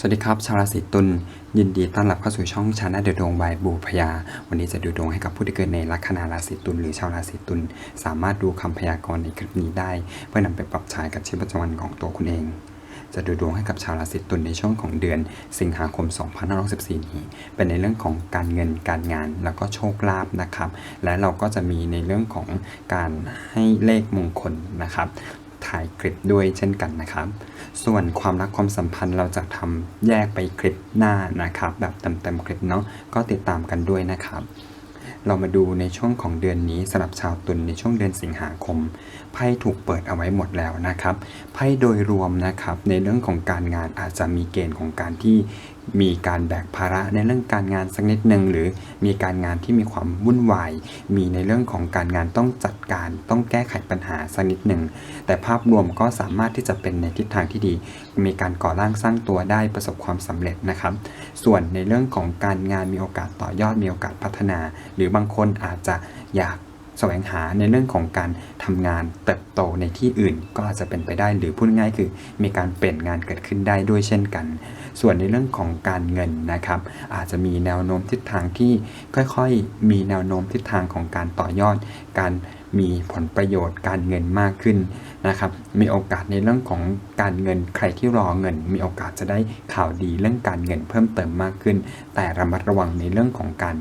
สวัสดีครับ ชาวราศีตุลยินดีต้อนรับเข้าสู่ช่องชาแนลเดอะดวงบายบูพยา วันนี้จะดูดวงให้กับผู้ที่เกิดในลัคนาราศีตุลหรือชาวราศีตุลสามารถดูคำพยากรณ์ในคลิปนี้ได้ เพื่อนำไปปรับใช้กับชีวิตประจำวันของตัวคุณเอง จะดูดวงให้กับชาวราศีตุลในช่วงของเดือน สิงหาคม 2564 นี้ เป็นในเรื่องของการเงินการงาน แล้วก็โชคลาภนะครับ และเราก็จะมีในเรื่องของการให้เลขมงคลนะครับ ถ่ายคลิปด้วยเช่นกันนะครับ ส่วนความรักความสัมพันธ์เราจะทำแยกไปคลิปหน้านะครับ แบบเต็มๆคลิปเนาะก็ติดตามกันด้วยนะครับ เรามาดูในช่วงของเดือนนี้สำหรับชาวตุลในช่วงเดือนสิงหาคมไพ่ถูกเปิดเอาไว้หมดแล้วนะครับไพ่โดยรวมนะครับในเรื่องของการงานอาจจะมีเกณฑ์ของการที่ มีการแบกภาระในเรื่องการงานสักนิดหนึ่งหรือมีการงานที่มีความวุ่นวาย มีในเรื่องของการงานต้องจัดการต้องแก้ไขปัญหาสักนิดหนึ่งแต่ภาพรวมก็สามารถที่จะเป็นในทิศทางที่ดี มีการก่อร่างสร้างตัวได้ประสบความสำเร็จนะครับ ส่วนในเรื่องของการงานมีโอกาสต่อยอดมีโอกาสพัฒนา หรือบางคนอาจจะอยากแสวงหาในเรื่องของการทำงานเติบโตในที่อื่นก็อาจจะเป็นไปได้หรือพูดง่ายคือ มีการเปลี่ยนงานเกิดขึ้นได้ด้วยเช่นกัน ส่วนในเรื่องของการเงินนะครับ อาจจะมีแนวโน้มทิศทางที่ค่อยๆ มีแนวโน้มทิศทางของการต่อยอด การมีผลประโยชน์การเงินมากขึ้นนะครับ มีโอกาสในเรื่องของการเงินใครที่รอเงิน มีโอกาสจะได้ข่าวดีเรื่องการเงินเพิ่มเติมมากขึ้น แต่ระมัดระวังในเรื่องของการ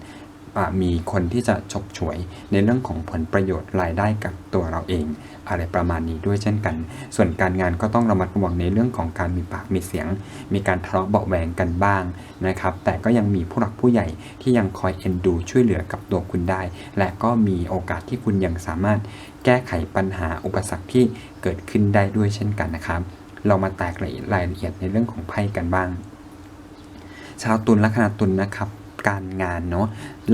มีคนที่จะฉกฉวยในเรื่องของผลประโยชน์รายได้กับตัวเราเอง อะไรประมาณนี้ด้วยเช่นกัน ส่วนการงานก็ต้องระมัดระวังในเรื่องของการมีปากมีเสียง มีการทะเลาะเบาแหวงกันบ้างนะครับ แต่ก็ยังมีผู้หลักผู้ใหญ่ที่ยังคอยเอ็นดูช่วยเหลือกับตัวคุณได้ และก็มีโอกาสที่คุณยังสามารถแก้ไขปัญหาอุปสรรคที่เกิดขึ้นได้ด้วยเช่นกันนะครับ เรามาแตกรายละเอียดในเรื่องของไพ่กันบ้าง ชาวตุลลัคนาตุลนะครับ การงานเนาะ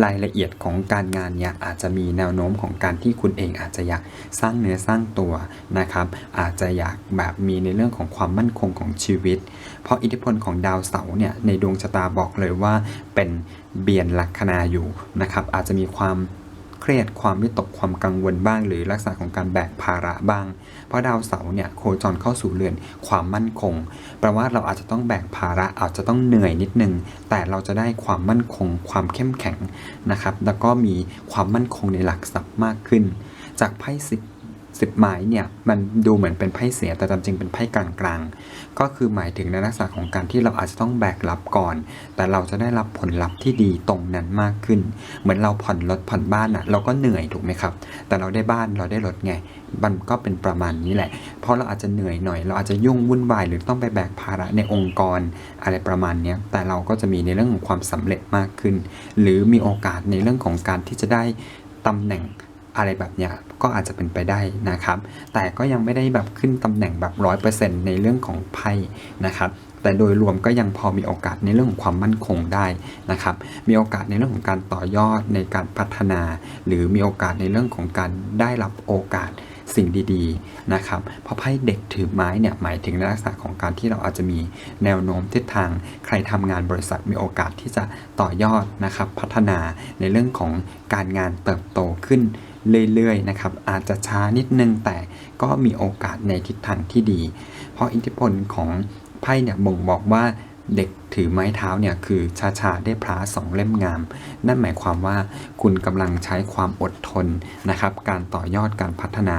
รายละเอียดของการงานเนี่ยอาจจะมีแนวโน้มของการที่คุณเองอาจจะอยากสร้างเนื้อสร้างตัวนะครับ อาจจะอยากแบบมีในเรื่องของความมั่นคงของชีวิต เพราะอิทธิพลของดาวเสาร์เนี่ยในดวงชะตาบอกเลยว่าเป็นเบียนลัคนาอยู่นะครับ อาจจะมีความ เครียดความวิตกความกังวลบ้าง หรือลักษณะของการแบกภาระบ้าง เพราะดาวเสาร์เนี่ยโคจรเข้าสู่เรือนความมั่นคงแปลว่าเราอาจจะต้องแบกภาระอาจจะต้องเหนื่อยนิดนึง แต่เราจะได้ความมั่นคง ความเข้มแข็งนะครับ แล้วก็มีความมั่นคงในหลักทรัพย์มากขึ้น จากไพ่สิบ สิบหมายเนี่ยมันดูเหมือนเป็นไพ่เสียแต่ตามจริงเป็นไพ่กลางๆ ก็คือหมายถึงในลักษณะของการที่เราอาจจะต้องแบกรับก่อน แต่เราจะได้รับผลลัพธ์ที่ดีตรงนั้นมากขึ้น เหมือนเราผ่อนรถผ่อนบ้านอะเราก็เหนื่อยถูกไหมครับ แต่เราได้บ้านเราได้รถไงมันก็เป็นประมาณนี้แหละ เพราะเราอาจจะเหนื่อยหน่อย เราอาจจะยุ่งวุ่นวายหรือต้องไปแบกภาระในองค์กรอะไรประมาณนี้แต่เราก็จะมีในเรื่องของความสำเร็จมากขึ้น หรือมีโอกาสในเรื่องของการที่จะได้ตำแหน่ง อะไรแบบเนี้ยก็อาจจะเป็นไปได้นะครับ แต่ก็ยังไม่ได้แบบขึ้นตำแหน่งแบบร้อยเปอร์เซ็นต์ในเรื่องของไพ่นะครับ แต่โดยรวมก็ยังพอมีโอกาสในเรื่องของความมั่นคงได้นะครับ มีโอกาสในเรื่องของการต่อยอดในการพัฒนา หรือมีโอกาสในเรื่องของการได้รับโอกาสสิ่งดีๆนะครับ เพราะไพ่เด็กถือไม้เนี่ยหมายถึงลักษณะของการที่เราอาจจะมีแนวโน้มทิศทาง ใครทำงานบริษัทมีโอกาสที่จะต่อยอดนะครับ พัฒนาในเรื่องของการงานเติบโตขึ้น เรื่อยๆนะครับอาจจะช้านิดนึงแต่ก็มีโอกาสในทิศทางที่ดี เพราะอิทธิพลของไพ่เนี่ยบ่งบอกว่าเด็กถือไม้เท้าเนี่ยคือชาชาได้พระสองเล่มงาม นั่นหมายความว่าคุณกำลังใช้ความอดทนนะครับ การต่อยอดการพัฒนา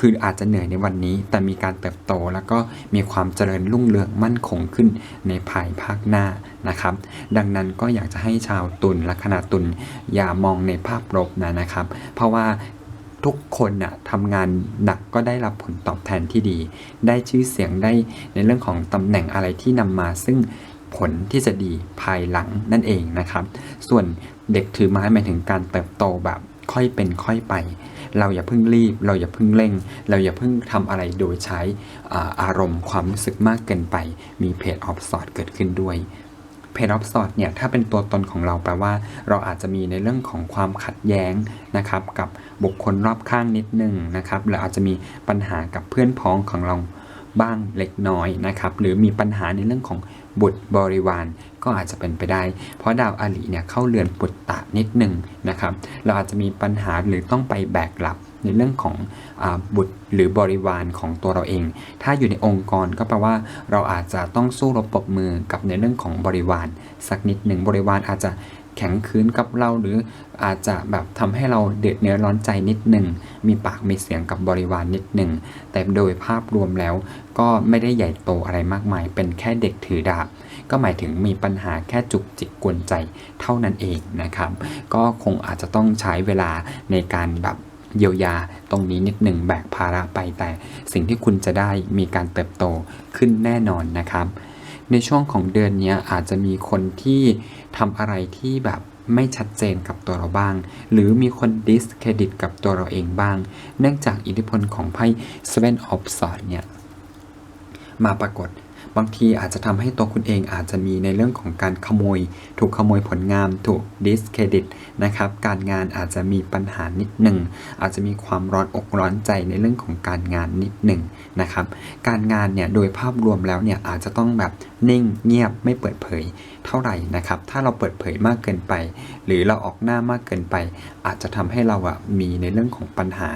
คืออาจจะเหนื่อยในวันนี้ แต่มีการเติบโตแล้วก็มีความเจริญรุ่งเรืองมั่นคงขึ้นในภายภาคหน้านะครับ ดังนั้นก็อยากจะให้ชาวตุลลัคนาตุลอย่ามองในภาพลบนะนะครับ เพราะว่าทุกคนน่ะทำงานหนักก็ได้รับผลตอบแทนที่ดี ได้ชื่อเสียงได้ในเรื่องของตำแหน่งอะไรที่นำมา ซึ่งผลที่จะดีภายหลังนั่นเองนะครับ ส่วนเด็กถือไม้หมายถึงการเติบโตแบบ ค่อยเป็นค่อยไป เราอย่าเพิ่งรีบ เราอย่าเพิ่งเร่ง เราอย่าเพิ่งทำอะไรโดยใช้อารมณ์ความรู้สึกมากเกินไป มีเพจออฟสอดเกิดขึ้นด้วยเพจออฟสอดเนี่ยถ้าเป็นตัวตนของเราแปลว่า เราอาจจะมีในเรื่องของความขัดแย้งนะครับกับบุคคลรอบข้างนิดนึงนะครับหรืออาจจะมีปัญหากับเพื่อนพ้องของเรา บ้างเล็กน้อยนะครับหรือมีปัญหาในเรื่องของบุตรบริวารก็อาจจะเป็นไปได้ เพราะดาวอาลีเนี่ยเข้าเรือนปุตตะนิดหนึ่งนะครับเราอาจจะมีปัญหาหรือต้องไปแบกรับในเรื่องของอบุตรหรือบริวารของตัวเราเอง ถ้าอยู่ในองค์กรก็แปลว่าเราอาจจะต้องสู้รบปรบมือกับในเรื่องของบริวาร สักนิดหนึ่งบริวารอาจจะ แข็งขืนกับเราหรืออาจจะแบบทำให้เราเดือดเนื้อร้อนใจนิดหนึ่งมีปากมีเสียงกับบริวารนิดหนึ่งแต่โดยภาพรวมแล้วก็ไม่ได้ใหญ่โตอะไรมากมาย เป็นแค่เด็กถือดาบก็หมายถึงมีปัญหาแค่จุกจิกกวนใจเท่านั้นเองนะครับ ก็คงอาจจะต้องใช้เวลาในการแบบเยียวยาตรงนี้นิดหนึ่งแบกภาระไปแต่สิ่งที่คุณจะได้มีการเติบโตขึ้นแน่นอนนะครับ ในช่วงของเดือนนี้อาจจะมีคนที่ ทำอะไรที่แบบไม่ชัดเจนกับตัวเราบ้าง หรือมีคนดิสเครดิตกับตัวเราเองบ้าง เนื่องจากอิทธิพลของไพ่ Seven of Swords เนี่ย มาปรากฏบางทีอาจจะทำให้ตัวคุณเองอาจจะมีในเรื่องของการขโมย ถูกขโมยผลงานถูกดิสเครดิตนะครับ การงานอาจจะมีปัญหานิดหนึ่ง อาจจะมีความร้อนอกร้อนใจในเรื่องของการงานนิดหนึ่งนะครับ การงานเนี่ยโดยภาพรวมแล้วเนี่ยอาจจะต้องแบบนิ่งเงียบไม่เปิดเผย เท่าไหร่นะครับ ถ้าเราเปิดเผยมากเกินไป หรือเราออกหน้ามากเกินไป อาจจะทำให้เราอะมีในเรื่องของปัญหา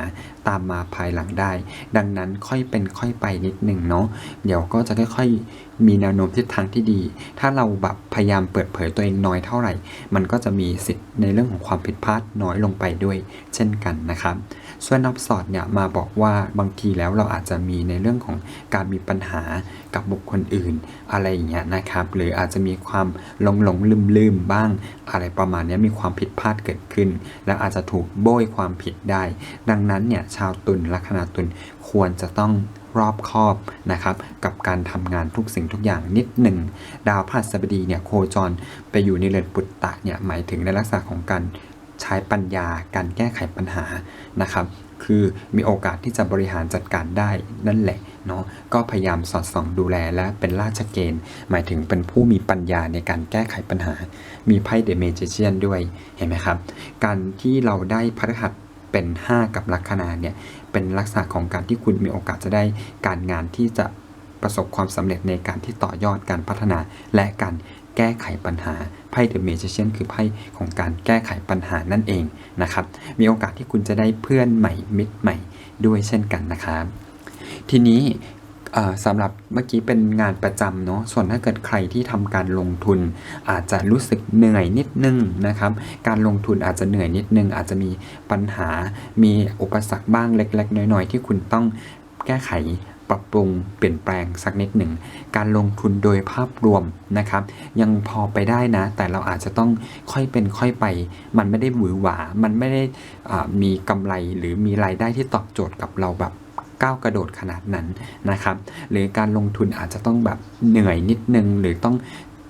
ตามมาภายหลังได้ ดังนั้นค่อยเป็นค่อยไปนิดหนึ่งเนาะเดี๋ยวก็จะค่อยๆ มีแนวโน้มทิศทางที่ดี ถ้าเราแบบพยายามเปิดเผยตัวเองน้อยเท่าไหร่ มันก็จะมีสิทธิ์ในเรื่องของความผิดพลาดน้อยลงไปด้วย เช่นกันนะครับ ส่วนนับสอดเนี่ยมาบอกว่าบางทีแล้วเราอาจจะมีในเรื่องของการมีปัญหากับบุคคลอื่น อะไรอย่างเงี้ยนะครับ หรืออาจจะมีความหลงหลงลืมลืมบ้าง อะไรประมาณนี้มีความผิดพลาดเกิดขึ้น และอาจจะถูกโบยความผิดได้ ดังนั้นเนี่ยชาวตุลลัคนาตุลควรจะต้องรอบคอบนะครับกับการทำงานทุกสิ่งทุกอย่างนิดหนึ่ง ดาวพฤหัสบดีเนี่ยโคจรไปอยู่ในเรือนปุตตะเนี่ยหมายถึงในลักษณะของการ ใช้ปัญญาการแก้ไขปัญหานะครับ คือมีโอกาสที่จะบริหารจัดการได้นั่นแหละเนาะก็พยายามสอดส่องดูแลและเป็นราชเกณฑ์ หมายถึงเป็นผู้มีปัญญาในการแก้ไขปัญหา มีไพ่เดเมจิเชียนด้วยเห็นไหมครับ การที่เราได้พฤหัสเป็น 5 กับลัคนาเนี่ยเป็นลักษณะของการที่คุณมีโอกาสจะได้การงานที่จะประสบความสำเร็จในการที่ต่อยอดการพัฒนาและการแก้ไขปัญหา ไพ่เดอะเมจิเชียนคือไพ่ของการแก้ไขปัญหานั่นเองนะครับ มีโอกาสที่คุณจะได้เพื่อนใหม่มิตรใหม่ด้วยเช่นกันนะครับ ทีนี้สำหรับเมื่อกี้เป็นงานประจำเนาะ ส่วนถ้าเกิดใครที่ทำการลงทุน อาจจะรู้สึกเหนื่อยนิดนึงนะครับ การลงทุนอาจจะเหนื่อยนิดนึง อาจจะมีปัญหา มีอุปสรรคบ้างเล็ก ๆ น้อย ๆ ที่คุณต้องแก้ไข รับปรุงเปลี่ยนแปลงสักนิดหนึ่ง การลงทุนโดยภาพรวมนะครับ ยังพอไปได้นะ แต่เราอาจจะต้องค่อยเป็นค่อยไป มันไม่ได้หวือหวา มันไม่ได้มีกำไรหรือมีรายได้ที่ตอบโจทย์กับเราแบบก้าวกระโดดขนาดนั้นนะครับ หรือการลงทุนอาจจะต้องแบบเหนื่อยนิดนึง หรือต้อง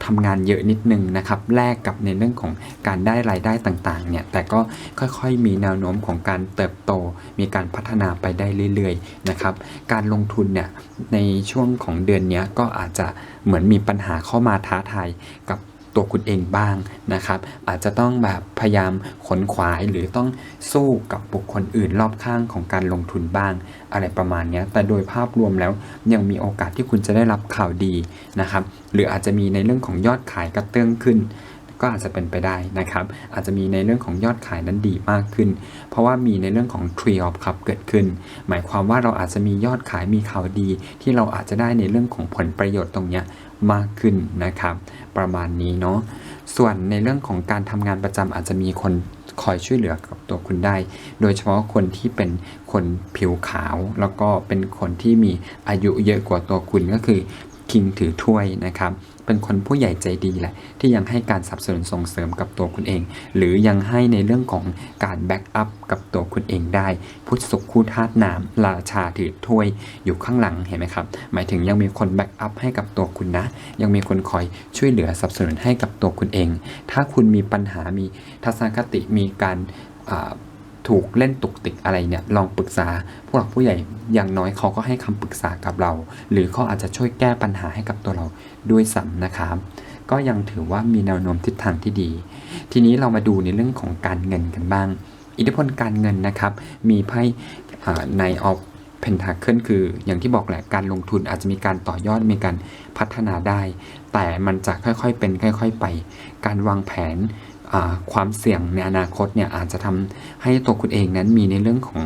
ทำงานเยอะนิดนึงนะครับแลกกับในเรื่องของการได้รายได้ต่างๆเนี่ยแต่ก็ค่อยๆมีแนวโน้มของการเติบโต มีการพัฒนาไปได้เรื่อยๆนะครับการลงทุนเนี่ยในช่วงของเดือนนี้ก็อาจจะเหมือนมีปัญหาเข้ามาท้าทายกับ ตัวคุณเองบ้างนะครับ อาจจะต้องแบบพยายามขนขวายหรือต้องสู้กับบุคคลอื่นรอบข้างของการลงทุนบ้าง อะไรประมาณนี้แต่โดยภาพรวมแล้วยังมีโอกาสที่คุณจะได้รับข่าวดีนะครับ หรืออาจจะมีในเรื่องของยอดขายกระเตื้องขึ้นก็อาจจะเป็นไปได้นะครับ อาจจะมีในเรื่องของยอดขายนั้นดีมากขึ้น เพราะว่ามีในเรื่องของ Tree of Cup เกิดขึ้น หมายความว่าเราอาจจะมียอดขายมีข่าวดี ที่เราอาจจะได้ในเรื่องของผลประโยชน์ตรงเนี้ย มากขึ้นนะครับ ประมาณนี้เนาะส่วนในเรื่องของการทำงานประจำอาจจะมีคนคอยช่วยเหลือกับตัวคุณได้ โดยเฉพาะคนที่เป็นคนผิวขาว แล้วก็เป็นคนที่มีอายุเยอะกว่าตัวคุณก็คือคิงถือถ้วยนะครับ เป็นคนผู้ใหญ่ใจดีแหละ ที่ยังให้การสนับสนุนส่งเสริมกับตัวคุณเอง หรือยังให้ในเรื่องของการแบ็กอัพกับตัวคุณเองได้ พุทธสุขคู่ธาตุน้ำราชาถือถ้วยอยู่ข้างหลังเห็นไหมครับ หมายถึงยังมีคนแบ็กอัพให้กับตัวคุณนะ ยังมีคนคอยช่วยเหลือสนับสนุนให้กับตัวคุณเอง ถ้าคุณมีปัญหามีทัศนคติมีการ ถูกเล่นตุกติกอะไรเนี่ยลองปรึกษาผู้หลักผู้ใหญ่อย่างน้อยเขาก็ให้คำปรึกษากับเรา หรือเขาอาจจะช่วยแก้ปัญหาให้กับตัวเราด้วยซ้ำนะครับก็ยังถือว่ามีแนวโน้มทิศทางที่ดี ทีนี้เรามาดูในเรื่องของการเงินกันบ้าง อิทธิพลการเงินนะครับ มีไพ่ในออฟเพนทาเคิลคือ อย่างที่บอกแหละการลงทุนอาจจะมีการต่อยอดมีการพัฒนาได้ แต่มันจะค่อยๆเป็นค่อย ๆ ไป การวางแผน ความเสี่ยงในอนาคตเนี่ยอาจจะทำให้ตัวคุณเองนั้นมีในเรื่องของ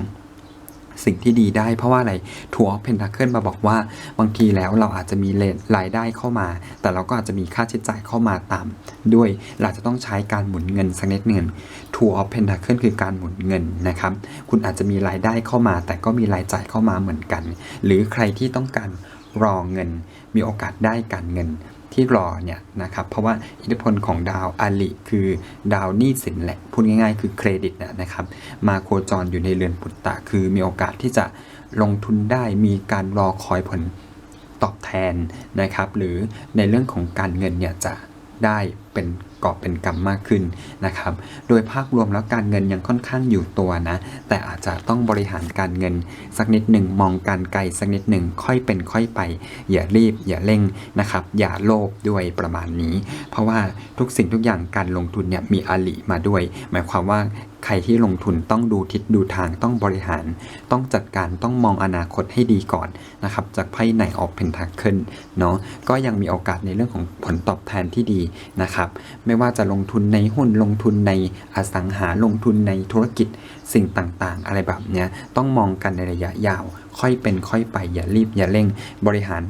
สิ่งที่ดีได้เพราะว่าอะไรทัวร์เพนทาเคิลมาบอกว่าบางทีแล้วเราอาจจะมีเลรายได้เข้ามา แต่เราก็อาจจะมีค่าใช้จ่ายเข้ามาตาม ด้วยเราจะต้องใช้การหมุนเงินสักนิดหนึ่งทัวร์เพนทาเคิลคือการหมุนเงินนะครับ คุณอาจจะมีรายได้เข้ามา แต่ก็มีรายจ่ายเข้ามาเหมือนกัน หรือใครที่ต้องการรอเงิน มีโอกาสได้การเงิน ที่รอเนี่ยนะครับเพราะว่าอิทธิพลของดาวอาลิคือดาวหนี้สินแหละพูดง่ายๆ คือเครดิตนะนะครับ มาโคจรอยู่ในเรือนปุตตะ คือมีโอกาสที่จะลงทุนได้มีการรอคอยผลตอบแทนนะครับ หรือในเรื่องของการเงินเนี่ยจะได้เป็น กอเป็นกรรมมากขึ้นนะครับ โดยภาพรวมแล้วการเงินยังค่อนข้างอยู่ตัวนะ แต่อาจจะต้องบริหารการเงิน สักนิดหนึ่งมองการไกลสักนิดหนึ่งค่อยเป็นค่อยไป อย่ารีบ อย่าเร่งนะครับ อย่าโลภด้วยประมาณนี้ เพราะว่าทุกสิ่งทุกอย่างการลงทุนเนี่ยมีอาลิมาด้วย หมายความว่าใครที่ลงทุนต้องดูทิศดูทางต้องบริหาร ต้องจัดการต้องมองอนาคตให้ดีก่อนนะครับ จากไพ่ไหนออกเพนทาเคิลเนาะก็ยังมีโอกาสในเรื่องของผลตอบแทนที่ดีนะครับ ไม่ว่าจะลงทุนในหุ้นลงทุนในอสังหาลงทุนในธุรกิจสิ่งต่างๆ อะไรแบบเนี้ยต้องมองกันในระยะยาว ค่อยเป็นค่อยไปอย่ารีบอย่าเร่งบริหาร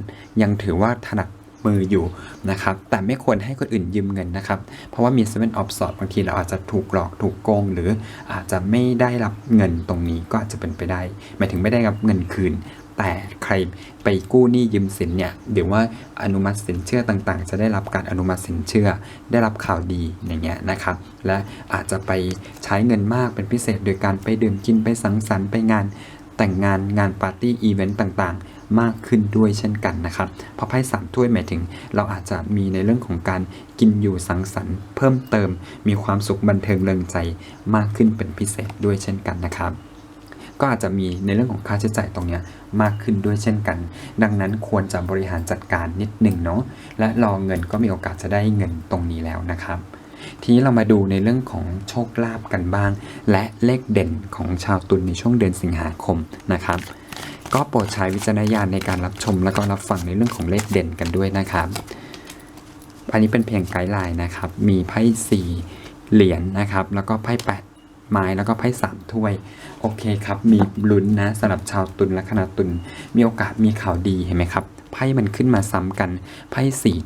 ยังถือว่าถนัด มืออยู่นะครับ แต่ไม่ควรให้คนอื่นยืมเงินนะครับ เพราะว่ามี Seven of Swords บางทีเราอาจจะถูกหลอกถูกโกง หรืออาจจะไม่ได้รับเงินตรงนี้ก็อาจจะเป็นไปได้ หมายถึงไม่ได้รับเงินคืน แต่ใครไปกู้หนี้ยืมสินเนี่ยเดี๋ยวว่าอนุมัติสินเชื่อต่างๆ จะได้รับการอนุมัติสินเชื่อ ได้รับข่าวดีอย่างเงี้ยนะครับ และอาจจะไปใช้เงินมากเป็นพิเศษ โดยการไปดื่มกินไปสังสรรค์ไปงานแต่งงานงานปาร์ตี้อีเวนต์ต่างๆ มากขึ้นด้วยเช่นกันนะครับเพราะไพ่สามถ้วยหมายถึง เราอาจจะมีในเรื่องของการกินอยู่สังสรรค์ เพิ่มเติม มีความสุขบันเทิงเริงใจมากขึ้นเป็นพิเศษด้วยเช่นกันนะครับ ก็อาจจะมีในเรื่องของค่าใช้จ่ายตรงนี้มากขึ้นด้วยเช่นกัน ดังนั้นควรจะบริหารจัดการนิดหนึ่งเนาะและรอเงินก็มีโอกาสจะได้เงินตรงนี้แล้วนะครับทีนี้เรามาดูในเรื่องของโชคลาภกันบ้าง และเลขเด่นของชาวตุลในช่วงเดือนสิงหาคมนะครับ ก็โปรดใช้วิจารณญาณในการรับชมแล้วก็รับฟังในเรื่องของเลขเด่นกันด้วยนะครับ อันนี้เป็นเพียงไกด์ไลน์นะครับ มีไพ่สี่เหรียญนะครับ แล้วก็ไพ่แปดไม้แล้วก็ไพ่สามถ้วย โอเคครับ มีลุ้นนะสำหรับชาวตุลและคณะตุลมีโอกาสมีข่าวดีเห็นไหมครับไพ่มันขึ้นมาซ้ำกันไพ่สี่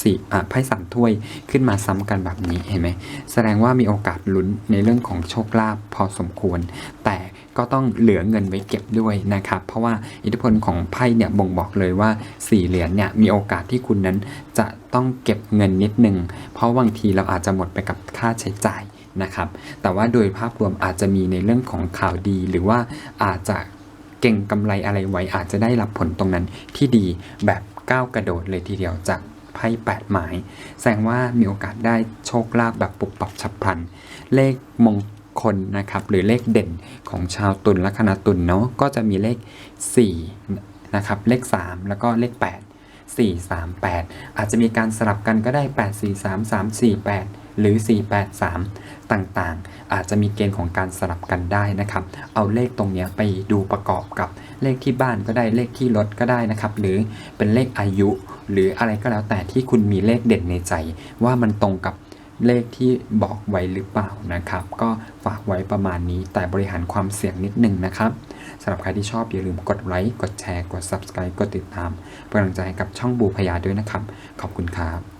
สี่อะไพ่สามถ้วยขึ้นมาซ้ำกันแบบนี้เห็นไหมแสดงว่ามีโอกาสลุ้นในเรื่องของโชคลาภพอสมควร แต่ ก็ต้องเหลือเงินไว้เก็บด้วยนะครับ เพราะว่าอิทธิพลของไพ่เนี่ยบ่งบอกเลยว่าสี่เหรียญเนี่ยมีโอกาสที่คุณนั้นจะต้องเก็บเงินนิดนึง เพราะบางทีเราอาจจะหมดไปกับค่าใช้จ่ายนะครับ แต่ว่าโดยภาพรวมอาจจะมีในเรื่องของข่าวดี หรือว่าอาจจะเก่งกำไรอะไรไว้อาจจะได้รับผลตรงนั้นที่ดีแบบก้าวกระโดดเลยทีเดียวจากไพ่แปดหมาย แสดงว่ามีโอกาสได้โชคลาภแบบปุบปับฉับพลัน เลขมง คลนะครับหรือเลขเด่นของชาวตุลละคณะตุลเนาะก็จะมีเลข4นะครับเลข 3 แล้วก็เลข 8 4 3 8 อาจจะมีการสลับกันก็ได้ 8 4 3 3 4 8 หรือ 4 8 3 ต่างๆ อาจจะมีเกณฑ์ของการสลับกันได้นะครับ เอาเลขตรงนี้ไปดูประกอบกับเลขที่บ้านก็ได้เลขที่รถก็ได้นะครับ หรือเป็นเลขอายุ หรืออะไรก็แล้วแต่ที่คุณมีเลขเด่นในใจ ว่ามันตรงกับ เลขที่บอกไว้หรือเปล่านะครับ ก็ฝากไว้ประมาณนี้แต่บริหารความเสี่ยงนิดนึงนะครับสำหรับใครที่ชอบอย่าลืมกดไลค์กดแชร์กด subscribe กดติดตามเป็นกำลังใจให้กับช่องบูพยาด้วยนะครับ ขอบคุณครับ